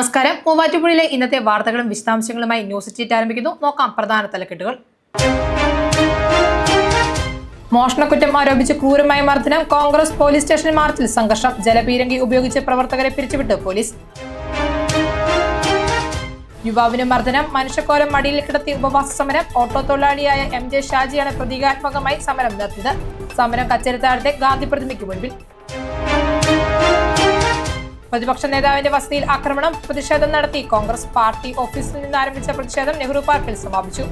നമസ്കാരം. മൂവാറ്റുപുഴയിലെ ഇന്നത്തെ വാർത്തകളും വിശദാംശങ്ങളുമായി ന്യൂസ് ചീറ്റ് ആരംഭിക്കുന്നു. നോക്കാം പ്രധാന തലക്കെട്ടുകൾ. മോഷണക്കുറ്റം ആരോപിച്ച് ക്രൂരമായ മർദ്ദനം കോൺഗ്രസ് പോലീസ് സ്റ്റേഷൻ മാർച്ചിൽ സംഘർഷം. ജലപീരങ്കി ഉപയോഗിച്ച് പ്രവർത്തകരെ പിരിച്ചുവിട്ട് പോലീസ്. യുവാവിന് മർദ്ദനം മനുഷ്യക്കോലം മടിയിൽ കിടത്തി ഉപവാസ സമരം ഓട്ടോ തൊഴിലാളിയായ എം ജെ ഷാജിയാണ് പ്രതീകാത്മകമായി സമരം നടത്തിയത്. സമരം കച്ചേരിത്താഴത്തെ ഗാന്ധി പ്രതിമയ്ക്ക് മുൻപിൽ. പ്രതിപക്ഷ നേതാവിന്റെ വസതിയിൽ ആക്രമണം പ്രതിഷേധം നടത്തി. കോൺഗ്രസ് പാർട്ടി ഓഫീസിൽ നിന്ന് ആരംഭിച്ച പ്രതിഷേധം നെഹ്റു പാർക്കിൽ സമാപിച്ചു.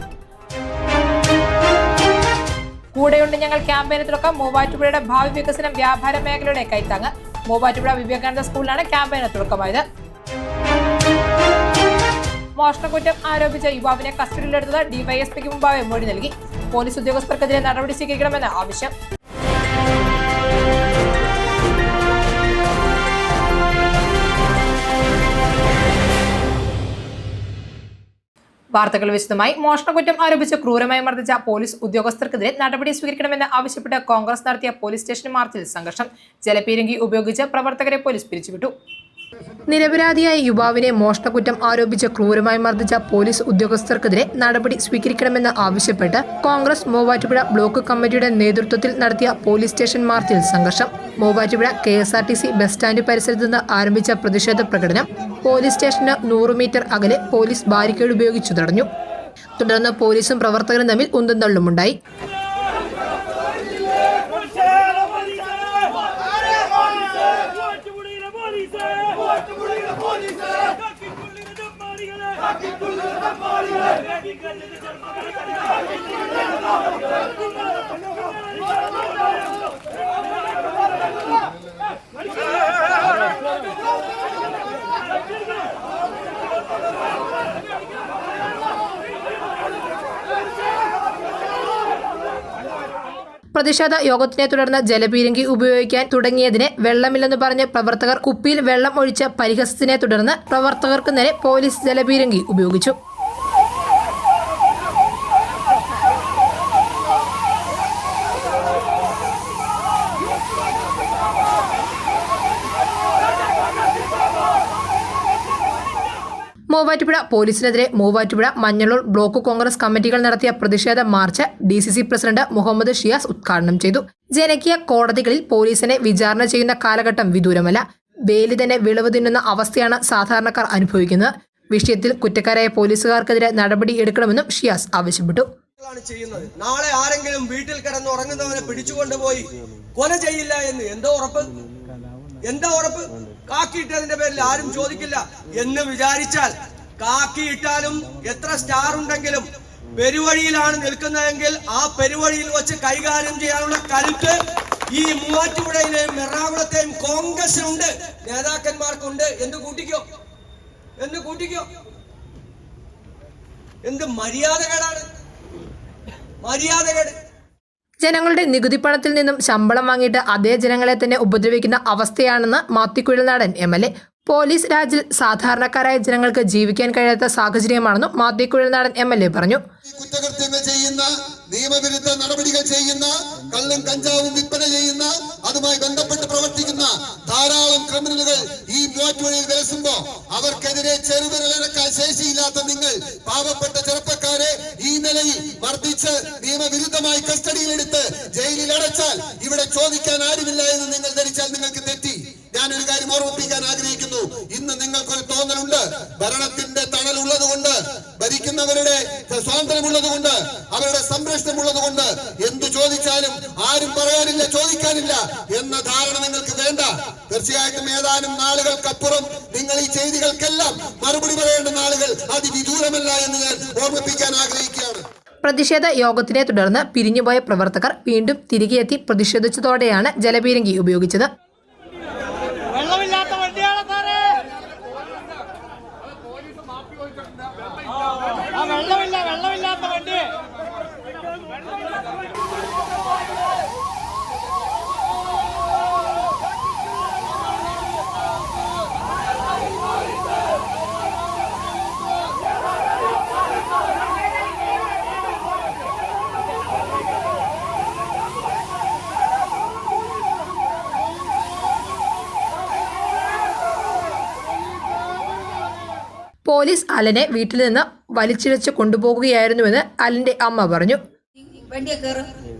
കൂടെയുണ്ട് ഞങ്ങൾ ക്യാമ്പയിന് തുടക്കം. മൂവാറ്റുപുഴയുടെ ഭാവി വികസനം വ്യാപാര മേഖലയുടെ കൈത്താങ്ങ്. മൂവാറ്റുപുഴ വിവേകാനന്ദ സ്കൂളിലാണ് ക്യാമ്പയിന് തുടക്കമായത്. മോഷണക്കുറ്റം ആരോപിച്ച യുവാവിനെ കസ്റ്റഡിയിലെടുത്തത് ഡിവൈഎസ്പിക്ക് മുമ്പാകെ മൊഴി നൽകി. പോലീസ് ഉദ്യോഗസ്ഥർക്കെതിരെ നടപടി സ്വീകരിക്കണമെന്ന് ആവശ്യം. വാർത്തകൾ വിശദമായി. മോഷണക്കുറ്റം ആരോപിച്ച് ക്രൂരമായി മർദ്ദിച്ച പോലീസ് ഉദ്യോഗസ്ഥർക്കെതിരെ നടപടി സ്വീകരിക്കണമെന്ന് ആവശ്യപ്പെട്ട് കോൺഗ്രസ് നടത്തിയ പോലീസ് സ്റ്റേഷൻ മാർച്ചിൽ സംഘർഷം. ജലപീരങ്കി ഉപയോഗിച്ച് പ്രവർത്തകരെ പോലീസ് പിരിച്ചുവിട്ടു. നിരപരാധിയായ യുവാവിനെ മോഷണക്കുറ്റം ആരോപിച്ച് ക്രൂരമായി മർദ്ദിച്ച പോലീസ് ഉദ്യോഗസ്ഥർക്കെതിരെ നടപടി സ്വീകരിക്കണമെന്ന് ആവശ്യപ്പെട്ട് കോൺഗ്രസ് മൂവാറ്റുപുഴ ബ്ലോക്ക് കമ്മിറ്റിയുടെ നേതൃത്വത്തിൽ നടത്തിയ പോലീസ് സ്റ്റേഷൻ മാർച്ചിൽ സംഘർഷം. Muvattupuzha K S R T C bus stand പരിസരത്ത് നിന്ന് ആരംഭിച്ച പ്രതിഷേധ പ്രകടനം പോലീസ് സ്റ്റേഷന് നൂറ് മീറ്റർ അകലെ പോലീസ് ബാരിക്കേഡ് ഉപയോഗിച്ചു തടഞ്ഞു. തുടർന്ന് പോലീസും പ്രവർത്തകരും തമ്മിൽ ഉന്തും തള്ളുമുണ്ടായി മൂവാറ്റുപുഴയിലെ പോലീസ് മൂവാറ്റുപുഴയിലെ പോലീസ് പ്രതിഷേധ യോഗത്തിനെ തുടർന്ന് ജലപീരങ്കി ഉപയോഗിക്കാൻ തുടങ്ങിയതിനെ വെള്ളമില്ലെന്ന് പറഞ്ഞ് പ്രവർത്തകർ കുപ്പിയിൽ വെള്ളം ഒഴിച്ച പരിഹസത്തിനെ തുടർന്ന് പ്രവർത്തകർക്ക് നേരെ പോലീസ് ജലപീരങ്കി ഉപയോഗിച്ചു. മൂവാറ്റുപുഴ പോലീസിനെതിരെ മൂവാറ്റുപുഴ മഞ്ഞളൂർ ബ്ലോക്ക് കോൺഗ്രസ് കമ്മിറ്റികൾ നടത്തിയ പ്രതിഷേധ march D C C president Muhammad Shiyas ഉദ്ഘാടനം ചെയ്തു. ജനകീയ കോടതികളിൽ പോലീസിനെ വിചാരണ ചെയ്യുന്ന കാലഘട്ടം വിദൂരമല്ല. വേലി തന്നെ വിളവ് തിന്നുന്ന അവസ്ഥയാണ് സാധാരണക്കാർ അനുഭവിക്കുന്നത്. വിഷയത്തിൽ കുറ്റക്കാരായ പോലീസുകാർക്കെതിരെ നടപടി എടുക്കണമെന്നും ഷിയാസ് ആവശ്യപ്പെട്ടു. ചെയ്യുന്നത്. നാളെ ആരെങ്കിലും വീട്ടിൽ കിടന്ന് ഉറങ്ങുന്നവനെ പിടിച്ചുകൊണ്ടുപോയി കൊല ചെയ്യില്ല എന്ന് എന്തോ ഉറപ്പ്? എന്താ ഉറപ്പ്? കാക്കിയിട്ടതിന്റെ പേരിൽ ആരും ചോദിക്കില്ല. എന്ന് വിചാരിച്ചാൽ കാക്കിയിട്ടാലും എത്ര സ്റ്റാർ ഉണ്ടെങ്കിലും പെരുവഴിയിലാണ് നിൽക്കുന്നതെങ്കിൽ ആ പെരുവഴിയിൽ വെച്ച് കൈകാര്യം ചെയ്യാനുള്ള കരുത്ത് ഈ മൂവാറ്റുപുഴയിലെയും എറണാകുളത്തെയും കോൺഗ്രസിനുണ്ട്. നേതാക്കന്മാർക്കുണ്ട്. എന്ത് കൂട്ടിക്കോ? എന്ത് കൂട്ടിക്കോ? എന്ത് മര്യാദകേടാണ്? മര്യാദകേട്. ജനങ്ങളുടെ നികുതി പണത്തിൽ നിന്നും ശമ്പളം വാങ്ങിയിട്ട് അതേ ജനങ്ങളെ തന്നെ ഉപദ്രവിക്കുന്ന അവസ്ഥയാണെന്ന് Mathew Kuzhalnadan M L A police രാജിൽ സാധാരണക്കാരായ ജനങ്ങൾക്ക് ജീവിക്കാൻ കഴിയാത്ത സാഹചര്യമാണെന്നും മാത്തിക്കുഴൽനാടൻ എം എൽ എ പറഞ്ഞു. കുറ്റകൃത്യങ്ങൾ ചെയ്യുന്ന നിയമവിരുദ്ധ നടപടികൾ ചെയ്യുന്ന കള്ളും കഞ്ചാവും വിൽപ്പന ചെയ്യുന്ന അതുമായി ബന്ധപ്പെട്ട് പ്രവർത്തിക്കുന്ന ധാരാളം ക്രിമിനലുകൾ ഈ മൂവാറ്റുപുഴയിൽ വിലസുമ്പോ അവർക്കെതിരെ ചെറുവിരലിറക്കാൻ ശേഷിയില്ലാത്ത നിങ്ങൾ പാവപ്പെട്ട ചെറുപ്പക്കാരെ ഈ നിലയിൽ മർദ്ദിച്ച് നിയമവിരുദ്ധമായി കസ്റ്റഡിയിലെടുത്ത് ജയിലിൽ അടച്ചാൽ ഇവിടെ ചോദിക്കാൻ ആരുമില്ല എന്ന് നിങ്ങൾ ധരിച്ചാൽ നിങ്ങൾക്ക് ഞാനൊരു കാര്യം ഓർമ്മിപ്പിക്കാൻ ആഗ്രഹിക്കുന്നു. ഇന്ന് നിങ്ങൾക്കൊരു തോന്നലുണ്ട്. ഭരണത്തിന്റെ തണലുള്ളത് കൊണ്ട് ഭരിക്കുന്നവരുടെ സ്വാതന്ത്ര്യമുള്ളത് കൊണ്ട് അവരുടെ സംരക്ഷണമുള്ളത് കൊണ്ട് എന്തു ചോദിച്ചാലും ആരും പറയാനില്ല ചോദിക്കാനില്ല എന്ന ധാരണ നിങ്ങൾക്ക് വേണ്ട. തീർച്ചയായിട്ടും ഏതാനും നാളുകൾക്കപ്പുറം നിങ്ങൾ ഈ ചെയ്തികൾക്കെല്ലാം മറുപടി പറയേണ്ട നാളുകൾ അതിവിദൂരമല്ല എന്ന് ഞാൻ ഓർമ്മിപ്പിക്കാൻ ആഗ്രഹിക്കുകയാണ്. പ്രതിഷേധ യോഗത്തിനെ തുടർന്ന് പിരിഞ്ഞുപോയ പ്രവർത്തകർ വീണ്ടും തിരികെയെത്തി പ്രതിഷേധിച്ചതോടെയാണ് ജലപീരങ്കി ഉപയോഗിച്ചത്. പോലീസ് അലനെ വീട്ടിൽ നിന്ന് വലിച്ചിഴച്ച് കൊണ്ടുപോകുകയായിരുന്നുവെന്ന് അലന്റെ അമ്മ പറഞ്ഞു.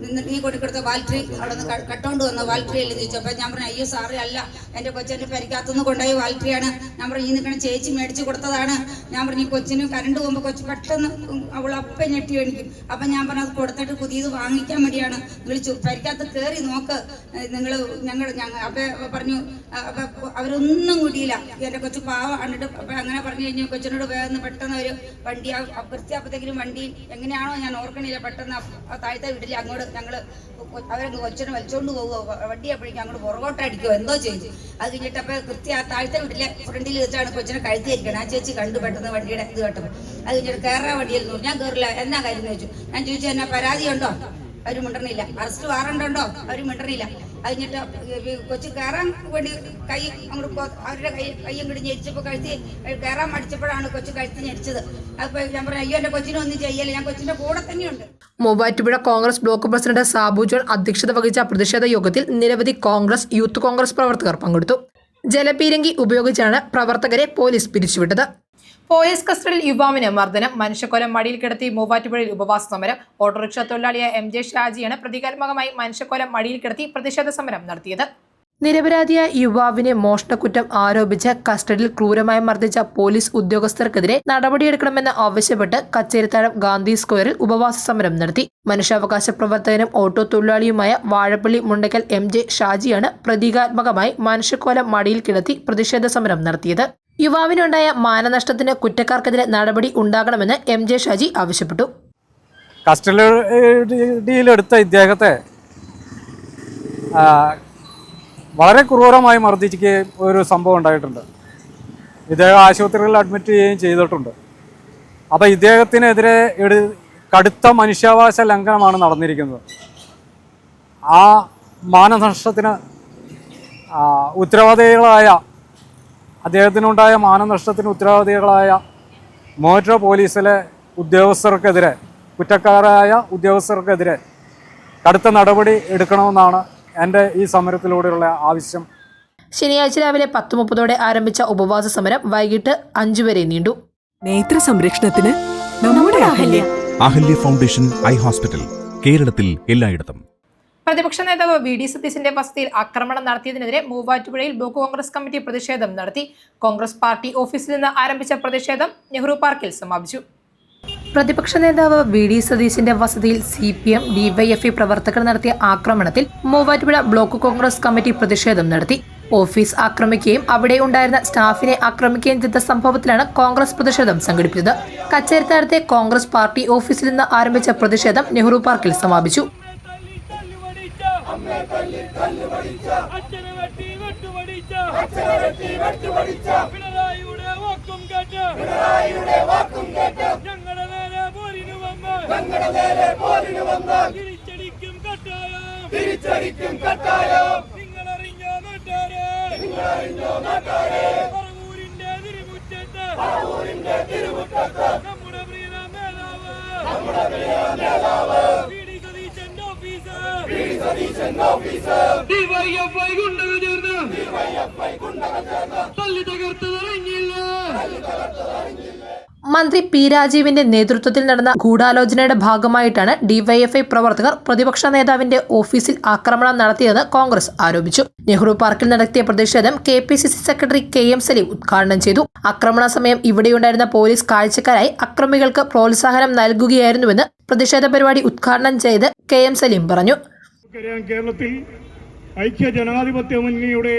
നിന്ന് നീ കൊടുക്കെടുത്ത വാൽട്രി അവിടെ നിന്ന് കട്ടോണ്ട് വന്ന. വാൽട്രി അല്ലേ ചോദിച്ചു അപ്പം ഞാൻ പറഞ്ഞു അയ്യോ സാറേ അല്ല. എന്റെ കൊച്ചിന്റെ പരിക്കാത്തുനിന്ന് കൊണ്ടുപോയി വാൽട്രിയാണ്. ഞാൻ പറഞ്ഞു ഈ നിൽക്കണ ചേച്ചി മേടിച്ച് കൊടുത്തതാണ്. ഞാൻ പറഞ്ഞു ഈ കൊച്ചിന് കരണ്ട് പോകുമ്പോൾ കൊച്ചു പെട്ടെന്ന് അവൾ അപ്പം ഞെട്ടി എണിക്കും. അപ്പം ഞാൻ പറഞ്ഞു അത് കൊടുത്തിട്ട് പുതിയത് വാങ്ങിക്കാൻ വേണ്ടിയാണ്. വിളിച്ചു. പരിക്കാത്ത കയറി നോക്ക്. നിങ്ങൾ ഞങ്ങൾ ഞങ്ങൾ അപ്പം പറഞ്ഞു അപ്പം അവരൊന്നും കൂടിയില്ല എന്റെ കൊച്ചു പാവ കണ്ടിട്ട് അപ്പം അങ്ങനെ പറഞ്ഞു കഴിഞ്ഞാൽ കൊച്ചിനോട് വേഗം പെട്ടെന്ന് ഒരു വണ്ടി ആ വണ്ടി എങ്ങനെയാണോ ഞാൻ ഓർക്കണില്ല. പെട്ടെന്ന് താഴത്തെ വീട്ടിൽ അങ്ങോട്ട് ഞങ്ങൾ അവരങ്ങ് കൊച്ചിനെ വലിച്ചോണ്ട് പോവുക. വണ്ടി അപ്പോഴേക്കും അങ്ങോട്ട് പുറകോട്ട് അടിക്കുമോ എന്തോ ചെയ്തു. അത് കഴിഞ്ഞിട്ടപ്പോൾ കൃത്യ ആ താഴത്തെ വീട്ടിലെ ഫ്രണ്ടിൽ വെച്ചാണ് കൊച്ചിനെ കഴുത്തിയിരിക്കണം ആ ചേച്ചി കണ്ടു പെട്ടെന്ന് വണ്ടിയുടെ ഇത് കേട്ടപ്പോൾ അത് കഴിഞ്ഞിട്ട് കയറാൻ വണ്ടിയിൽ നിന്നു. ഞാൻ കയറില്ല എന്നാ കാര്യം ചോദിച്ചു. ഞാൻ ചോദിച്ചു എന്നാ പരാതി ഉണ്ടോ? അവർ മിണ്ടണില്ല. അറസ്റ്റ് വാറണ്ട് അവർ മിണ്ടണില്ല. കഴിഞ്ഞിട്ട് കൊച്ചു കയറാൻ വേണ്ടി കൈ അങ്ങോട്ട് അവരുടെ കൈ കയ്യും കൂടി ഞെരിച്ചപ്പോൾ കഴുത്തി കയറാൻ മടിച്ചപ്പോഴാണ് കൊച്ചു കഴുത്തി ഞെരിച്ചത്. അപ്പോൾ ഞാൻ പറഞ്ഞു അയ്യോ കൊച്ചിനെ ഒന്നും ചെയ്യല്ല. ഞാൻ കൊച്ചിന്റെ കൂടെ തന്നെയുണ്ട്. Muvattupuzha Congress block president Sabu John അധ്യക്ഷത വഹിച്ച പ്രതിഷേധ യോഗത്തിൽ നിരവധി കോൺഗ്രസ് യൂത്ത് കോൺഗ്രസ് പ്രവർത്തകർ പങ്കെടുത്തു. ജലപീരങ്കി ഉപയോഗിച്ചാണ് പ്രവർത്തകരെ പോലീസ് പിരിച്ചുവിട്ടത്. പോലീസ് കസ്റ്റഡിയിൽ യുവാവിന് മർദ്ദനം. മനുഷ്യക്കൊലം മടിയിൽ കിടത്തി മൂവാറ്റുപുഴയിൽ ഉപവാസ സമരം. ഓട്ടോറിക്ഷ തൊഴിലാളിയായ എം ജെ ഷാജിയാണ് പ്രതീകാത്മകമായി മനുഷ്യക്കൊലം മടിയിൽ കിടത്തി പ്രതിഷേധ സമരം നടത്തിയത്. നിരപരാധിയായ യുവാവിനെ മോഷണക്കുറ്റം ആരോപിച്ച് കസ്റ്റഡിയിൽ ക്രൂരമായി മർദ്ദിച്ച പോലീസ് ഉദ്യോഗസ്ഥർക്കെതിരെ നടപടിയെടുക്കണമെന്ന് ആവശ്യപ്പെട്ട് കച്ചേരിത്താഴം ഗാന്ധി സ്ക്വയറിൽ ഉപവാസ സമരം നടത്തി. മനുഷ്യാവകാശ പ്രവർത്തകനും ഓട്ടോ തൊഴിലാളിയുമായ വാഴപ്പള്ളി മുണ്ടക്കൽ എം ജെ ഷാജിയാണ് പ്രതീകാത്മകമായി മനുഷ്യക്കോലം മടിയിൽ കിടത്തി പ്രതിഷേധ സമരം നടത്തിയത്. യുവാവിനുണ്ടായ മാനനഷ്ടത്തിന് കുറ്റക്കാർക്കെതിരെ നടപടി ഉണ്ടാകണമെന്ന് എം ജെ ഷാജി ആവശ്യപ്പെട്ടു. കസ്റ്റഡിയിലെടുത്ത ഇദ്ദേഹത്തെ വളരെ ക്രൂരമായി മർദ്ദിക്കുകയും ഒരു സംഭവം ഉണ്ടായിട്ടുണ്ട്. ഇദ്ദേഹം ആശുപത്രികളിൽ അഡ്മിറ്റ് ചെയ്യുകയും ചെയ്തിട്ടുണ്ട്. അപ്പോൾ ഇദ്ദേഹത്തിനെതിരെ കടുത്ത മനുഷ്യാവകാശ ലംഘനമാണ് നടന്നിരിക്കുന്നത്. ആ മാനനഷ്ടത്തിന് ഉത്തരവാദികളായ അദ്ദേഹത്തിനുണ്ടായ മാനനഷ്ടത്തിന് ഉത്തരവാദികളായ മോറ്റോ പോലീസിലെ ഉദ്യോഗസ്ഥർക്കെതിരെ കുറ്റക്കാരായ ഉദ്യോഗസ്ഥർക്കെതിരെ കടുത്ത നടപടി എടുക്കണമെന്നാണ് എന്റെ ഈ സമരത്തിലൂടെയുള്ള ആവശ്യം ശനിയാഴ്ച രാവിലെ പത്ത് മുപ്പതോടെ ആരംഭിച്ച ഉപവാസ സമരം വൈകിട്ട് അഞ്ചു വരെ നീണ്ടു. നേത്ര സംരക്ഷണത്തിന് നമ്മുടെ Ahalya. Ahalya foundation eye hospital കേരളത്തിൽ എല്ലായിടത്തും. പ്രതിപക്ഷ നേതാവ് വി ഡി സതീശന്റെ വസതിയിൽ ആക്രമണം നടത്തിയതിനെതിരെ മൂവാറ്റുപുഴയിൽ ബ്ലോക്ക് കോൺഗ്രസ് കമ്മിറ്റി പ്രതിഷേധം നടത്തി. കോൺഗ്രസ് പാർട്ടി ഓഫീസിൽ നിന്ന് ആരംഭിച്ച പ്രതിഷേധം നെഹ്റു പാർക്കിൽ സമാപിച്ചു. പ്രതിപക്ഷ നേതാവ് വി ഡി സതീശിന്റെ വസതിയിൽ സി പി എം ഡിവൈഎഫ്ഐ പ്രവർത്തകർ നടത്തിയ ആക്രമണത്തിൽ മൂവാറ്റുപുഴ ബ്ലോക്ക് കോൺഗ്രസ് കമ്മിറ്റി പ്രതിഷേധം നടത്തി. ഓഫീസ് ആക്രമിക്കുകയും അവിടെ ഉണ്ടായിരുന്ന സ്റ്റാഫിനെ ആക്രമിക്കുകയും ചെയ്ത സംഭവത്തിലാണ് കോൺഗ്രസ് പ്രതിഷേധം സംഘടിപ്പിച്ചത്. കച്ചേരിത്താരത്തെ കോൺഗ്രസ് പാർട്ടി ഓഫീസിൽ നിന്ന് ആരംഭിച്ച പ്രതിഷേധം നെഹ്റു പാർക്കിൽ സമാപിച്ചു. പിണറായിയുടെ ഞങ്ങളുടെ നേരെ പോരിന് വന്നാൽ തിരിച്ചടിക്കും കട്ടായം. തിരിച്ചടിക്കും കട്ടായം. നിങ്ങളറിഞ്ഞോ നാട്ടാരെ? നിങ്ങളറിഞ്ഞോ നാട്ടാരെ? പറവൂരിന്റെ തിരുമുറ്റത്ത്. പറവൂരിന്റെ തിരുമുറ്റത്ത്. നമ്മുടെ പ്രിയ നേതാവ്. നമ്മുടെ പ്രിയ നേതാവ്. ഡിവൈഎഫ്ഐ ഗുണ്ടകൾ ചേർന്ന്. തല്ലി തകർത്തതറിഞ്ഞില്ല മന്ത്രി പി രാജീവിന്റെ നേതൃത്വത്തിൽ നടന്ന ഗൂഢാലോചനയുടെ ഭാഗമായിട്ടാണ് ഡിവൈഎഫ്ഐ പ്രവർത്തകർ പ്രതിപക്ഷ നേതാവിന്റെ ഓഫീസിൽ ആക്രമണം നടത്തിയതെന്ന് കോൺഗ്രസ് ആരോപിച്ചു. നെഹ്റു പാർക്കിൽ നടത്തിയ പ്രതിഷേധം K P C C secretary K M Salim ഉദ്ഘാടനം ചെയ്തു. ആക്രമണ സമയം ഇവിടെയുണ്ടായിരുന്ന പോലീസ് കാഴ്ചക്കാരായി അക്രമികൾക്ക് പ്രോത്സാഹനം നൽകുകയായിരുന്നുവെന്ന് പ്രതിഷേധ പരിപാടി ഉദ്ഘാടനം ചെയ്ത് കെ എം സലീം പറഞ്ഞു. കേരളത്തിൽ ഐക്യ ജനാധിപത്യ മുന്നണിയുടെ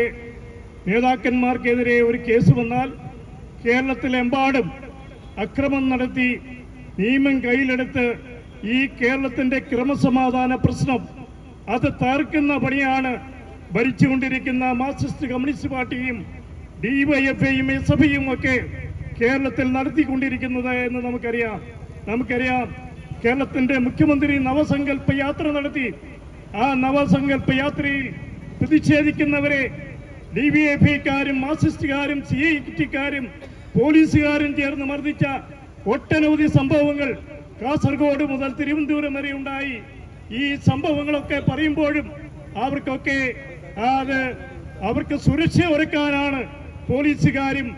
നേതാക്കന്മാർക്കെതിരെ ഒരു കേസ് വന്നാൽ കേരളത്തിലെമ്പാടും അക്രമം നടത്തി നിയമം കയ്യിലെടുത്ത് ഈ കേരളത്തിന്റെ ക്രമസമാധാന പ്രശ്നം അത് തകർക്കുന്ന പണിയാണ് ഭരിച്ചുകൊണ്ടിരിക്കുന്ന മാർക്സിസ്റ്റ് കമ്മ്യൂണിസ്റ്റ് പാർട്ടിയും ഡിവൈഎഫ്ഐയും എസ് എഫ് ഒക്കെ കേരളത്തിൽ നടത്തിക്കൊണ്ടിരിക്കുന്നത് എന്ന് നമുക്കറിയാം. നമുക്കറിയാം കേരളത്തിന്റെ മുഖ്യമന്ത്രി നവസങ്കല്പ യാത്ര നടത്തി. ആ നവസങ്കല്പ യാത്രയിൽ പ്രതിഷേധിക്കുന്നവരെ ഡി വി എഫ് ഐക്കാരും മാർക്സിസ്റ്റുകാരും സി ഐ ടിക്കാരും പോലീസുകാരും ചേർന്ന് മർദ്ദിച്ച ഒട്ടനവധി സംഭവങ്ങൾ കാസർഗോഡ് മുതൽ തിരുവനന്തപുരം വരെ ഉണ്ടായി. ഈ സംഭവങ്ങളൊക്കെ പറയുമ്പോഴും അവർക്കൊക്കെ അത് അവർക്ക് സുരക്ഷ ഒരുക്കാനാണ് പോലീസുകാരും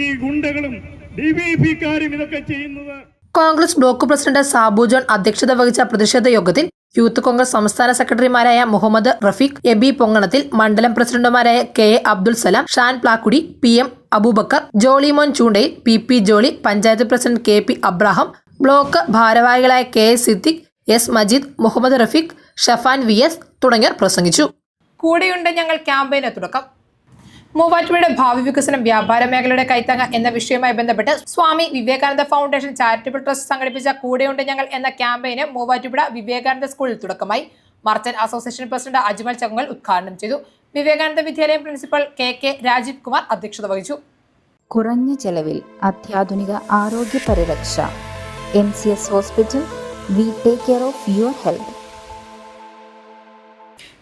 ഈ ഗുണ്ടകളും ഡി വി പിക്കാരും ഇതൊക്കെ ചെയ്യുന്നത്. Congress block president Sabu John അധ്യക്ഷത വഹിച്ച പ്രതിഷേധ യോഗത്തിൽ യൂത്ത് കോൺഗ്രസ് സംസ്ഥാന സെക്രട്ടറിമാരായ മുഹമ്മദ് റഫീഖ് എബി പൊങ്ങണത്തിൽ മണ്ഡലം പ്രസിഡന്റുമാരായ K A Abdul Salam Shan Plakkudi P M Aboobacker Jolimon Choondayil P P Jolly panchayat president K P Abraham block ഭാരവാഹികളായ K S Siddique S Majeed Muhammad Rafeeq Shafan V S തുടങ്ങിയവർ പ്രസംഗിച്ചു. കൂടെയുണ്ട് ഞങ്ങൾ ക്യാമ്പയിന് തുടക്കം. മൂവാറ്റുപുഴയുടെ ഭാവി വികസനം വ്യാപാര മേഖലയുടെ കൈത്താങ്ങ എന്ന വിഷയവുമായി ബന്ധപ്പെട്ട് Swami Vivekananda foundation charitable trust സംഘടിപ്പിച്ച കൂടെയുണ്ട് ഞങ്ങൾ എന്ന ക്യാമ്പയിന് മൂവാറ്റുപുഴ വിവേകാനന്ദ സ്കൂളിൽ തുടക്കമായി. Merchant association president Ajmal Changal ഉദ്ഘാടനം ചെയ്തു. വിവേകാനന്ദ വിദ്യാലയം principal K K Rajeev Kumar അധ്യക്ഷത വഹിച്ചു. കുറഞ്ഞ ചെലവിൽ അത്യാധുനിക ആരോഗ്യ പരിരക്ഷ M C S hospital we take care of your health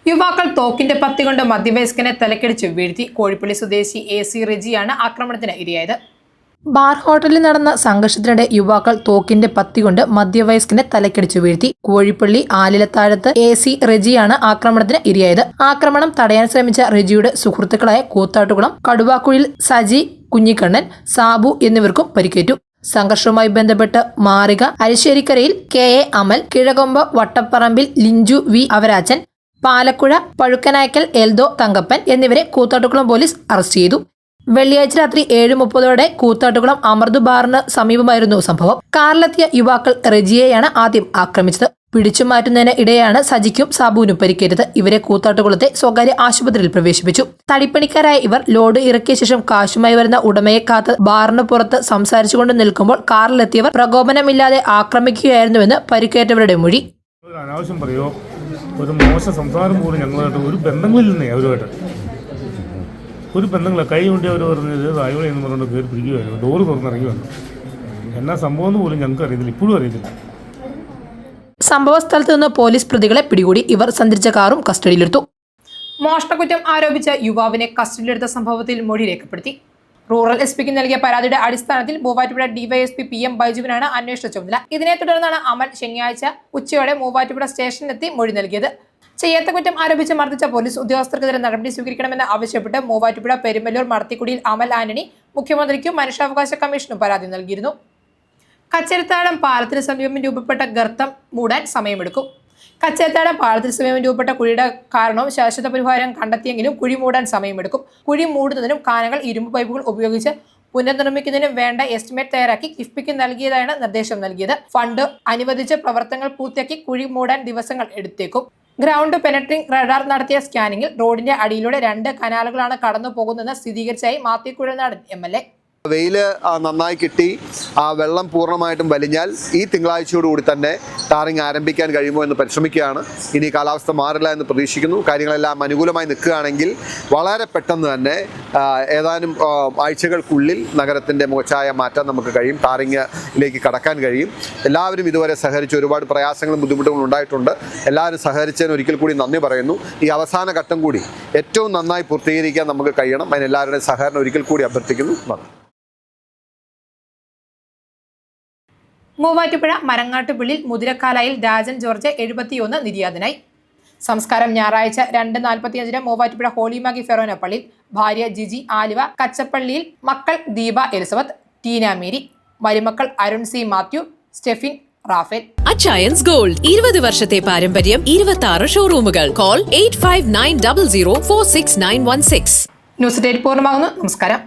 യുവാക്കൾ തോക്കിന്റെ പത്തി കൊണ്ട് മധ്യവയസ്കനെ തലക്കടിച്ച് വീഴ്ത്തി കോഴിപ്പള്ളി സ്വദേശി എ സി റെജിയാണ് ആക്രമണത്തിന് ഇരയായത്. ബാർ ഹോട്ടലിൽ നടന്ന സംഘർഷത്തിനിടെ യുവാക്കൾ തോക്കിന്റെ പത്തി കൊണ്ട് മധ്യവയസ്കനെ തലക്കടിച്ചു വീഴ്ത്തി കോഴിപ്പള്ളി ആലിലത്താഴത്ത് എ സി റെജിയാണ് ആക്രമണത്തിന് ഇരയായത്. ആക്രമണം തടയാൻ ശ്രമിച്ച റെജിയുടെ സുഹൃത്തുക്കളായ കൂത്താട്ടുകുളം കടുവാക്കുഴിൽ സജി കുഞ്ഞിക്കണ്ണൻ സാബു എന്നിവർക്കും പരിക്കേറ്റു. സംഘർഷവുമായി ബന്ധപ്പെട്ട് Marika അരിശ്ശേരിക്കരയിൽ K A Amal Kizhakombu Vattaparambil Linju V Avarachan Palakuzha Pazhukkanaykkal Eldho Thankappan എന്നിവരെ കൂത്താട്ടുകുളം പോലീസ് അറസ്റ്റ് ചെയ്തു. വെള്ളിയാഴ്ച രാത്രി ഏഴ് മുപ്പതോടെ കൂത്താട്ടുകുളം അമൃത് ബാറിന് സമീപമായിരുന്നു സംഭവം. കാറിലെത്തിയ യുവാക്കൾ റെജിയെയാണ് ആദ്യം ആക്രമിച്ചത്. പിടിച്ചു മാറ്റുന്നതിന് ഇടെയാണ് സജിക്കും സാബുവിനും പരിക്കേറ്റത്. ഇവരെ കൂത്താട്ടുകുളത്തെ സ്വകാര്യ ആശുപത്രിയിൽ പ്രവേശിപ്പിച്ചു. തടിപ്പണിക്കാരായ ഇവർ ലോഡ് ഇറക്കിയ ശേഷം കാശുമായി വരുന്ന ഉടമയെ കാത്ത് ബാറിന് പുറത്ത് സംസാരിച്ചുകൊണ്ട് നിൽക്കുമ്പോൾ കാറിലെത്തിയവർ പ്രകോപനമില്ലാതെ ആക്രമിക്കുകയായിരുന്നുവെന്ന് പരിക്കേറ്റവരുടെ മൊഴി. ഒരു മോശ സംസാരം പോലും ഞങ്ങളുമായിട്ട് ഒരു ബന്ധങ്ങളില്ലെന്നേ അവരുമായിട്ട്. ഒരു ബന്ധങ്ങളെ കൈ കൊണ്ടി അവർ പറഞ്ഞത് തായോളി എന്ന് പറഞ്ഞുകൊണ്ട് കയറി പിടിക്കുകയായിരുന്നു. ഡോറ് തുറന്നിറങ്ങി വന്നു എന്നാ സംഭവം എന്ന് പോലും ഞങ്ങൾക്ക് അറിയത്തില്ല ഇപ്പോഴും അറിയത്തില്ല. സംഭവ സ്ഥലത്ത് നിന്ന് പോലീസ് പ്രതികളെ പിടികൂടി ഇവർ സഞ്ചരിച്ച കാറും കസ്റ്റഡിയിലെടുത്തു. മോഷണക്കുറ്റം ആരോപിച്ച യുവാവിനെ കസ്റ്റഡിയിലെടുത്ത സംഭവത്തിൽ മൊഴി രേഖപ്പെടുത്തി. റൂറൽ എസ് പിക്ക് നൽകിയ പരാതിയുടെ അടിസ്ഥാനത്തിൽ മൂവാറ്റുപുഴ ഡിവൈഎസ്പി പി എം ബൈജുവിനാണ് അന്വേഷണ ചുമതല. ഇതിനെ തുടർന്നാണ് അമൽ ശനിയാഴ്ച ഉച്ചയോടെ മൂവാറ്റുപുഴ സ്റ്റേഷനിലെത്തി മൊഴി നൽകിയത്. ചെയ്യാത്ത കുറ്റം ആരോപിച്ച് മർദ്ദിച്ച പോലീസ് ഉദ്യോഗസ്ഥർക്കെതിരെ നടപടി സ്വീകരിക്കണമെന്ന് ആവശ്യപ്പെട്ട് മൂവാറ്റുപുഴ പെരുമല്ലൂർ മർത്തിക്കുടിയിൽ അമൽ ആന്റണി മുഖ്യമന്ത്രിക്കും മനുഷ്യാവകാശ കമ്മീഷനും പരാതി നൽകിയിരുന്നു. കച്ചരത്താഴം പാലത്തിന് സമീപം രൂപപ്പെട്ട ഗർത്തം മൂടാൻ സമയമെടുക്കും. കച്ചേരിത്താഴം പാളത്തിൽ സമയം രൂപപ്പെട്ട കുഴിയുടെ കാരണവും ശാശ്വത പരിഹാരം കണ്ടെത്തിയെങ്കിലും കുഴി മൂടാൻ സമയമെടുക്കും. കുഴി മൂടുന്നതിനും കാനകൾ ഇരുമ്പ് പൈപ്പുകൾ ഉപയോഗിച്ച് പുനർനിർമ്മിക്കുന്നതിനും വേണ്ട എസ്റ്റിമേറ്റ് തയ്യാറാക്കി കിഫ്ബിക്ക് നൽകിയതാണ് നിർദ്ദേശം നൽകിയത്. ഫണ്ട് അനുവദിച്ച് പ്രവർത്തനങ്ങൾ പൂർത്തിയാക്കി കുഴി മൂടാൻ ദിവസങ്ങൾ എടുത്തേക്കും. ഗ്രൗണ്ട് പെനട്രിംഗ് റഡാർ നടത്തിയ സ്കാനിങ്ങിൽ റോഡിന്റെ അടിയിലൂടെ രണ്ട് കനാലുകളാണ് കടന്നു പോകുന്നതെന്ന് സ്ഥിരീകരിച്ചായി Mathew Kuzhalnadan M L A. വെയിൽ നന്നായി കിട്ടി. ആ വെള്ളം പൂർണമായിട്ടും വലിഞ്ഞാൽ ഈ തിങ്കളാഴ്ചയോടുകൂടി തന്നെ ടാറിങ് ആരംഭിക്കാൻ കഴിയുമോ എന്ന് പരിശ്രമിക്കുകയാണ്. ഇനി കാലാവസ്ഥ മാറില്ല എന്ന് പ്രതീക്ഷിക്കുന്നു. കാര്യങ്ങളെല്ലാം അനുകൂലമായി നിൽക്കുകയാണെങ്കിൽ വളരെ പെട്ടെന്ന് തന്നെ ഏതാനും ആഴ്ചകൾക്കുള്ളിൽ നഗരത്തിന്റെ മുഖച്ഛായ മാറ്റാൻ നമുക്ക് കഴിയും. ടാറിങ്ങിലേക്ക് കടക്കാൻ കഴിയും. എല്ലാവരും ഇതുവരെ സഹകരിച്ച് ഒരുപാട് പ്രയാസങ്ങളും ബുദ്ധിമുട്ടുകളും ഉണ്ടായിട്ടുണ്ട്. എല്ലാവരും സഹകരിച്ചതിന് ഒരിക്കൽ കൂടി നന്ദി പറയുന്നു. ഈ അവസാന ഘട്ടം കൂടി ഏറ്റവും നന്നായി പൂർത്തീകരിക്കാൻ നമുക്ക് കഴിയണം. അതിന് എല്ലാവരുടെയും സഹകരണം ഒരിക്കൽ കൂടി അഭ്യർത്ഥിക്കുന്നു. നന്ദി. മൂവാറ്റുപുഴ മരങ്ങാട്ടുപിള്ളിൽ മുതിരക്കാലായിൽ രാജൻ ജോർജ് എഴുപത്തിയൊന്ന് നിര്യാതനായി. സംസ്കാരം ഞായറാഴ്ച രണ്ട് നാൽപ്പത്തിയഞ്ചിന് മൂവാറ്റുപുഴ ഹോളിമാഗി ഫെറോനപ്പള്ളിയിൽ ഭാര്യ ജിജി ആലുവ കച്ചപ്പള്ളിയിൽ മക്കൾ ദീപ എലിസബത്ത് ടീന മേരി മരുമക്കൾ Arun C Mathew Stephin Raphael. Achayans gold ഇരുപത് വർഷത്തെ പാരമ്പര്യം ഇരുപത്തി ആറ് ഷോറൂമുകൾ. Call eight five nine double zero four six nine one six. News date പൂർണമാകുന്നു. നമസ്കാരം.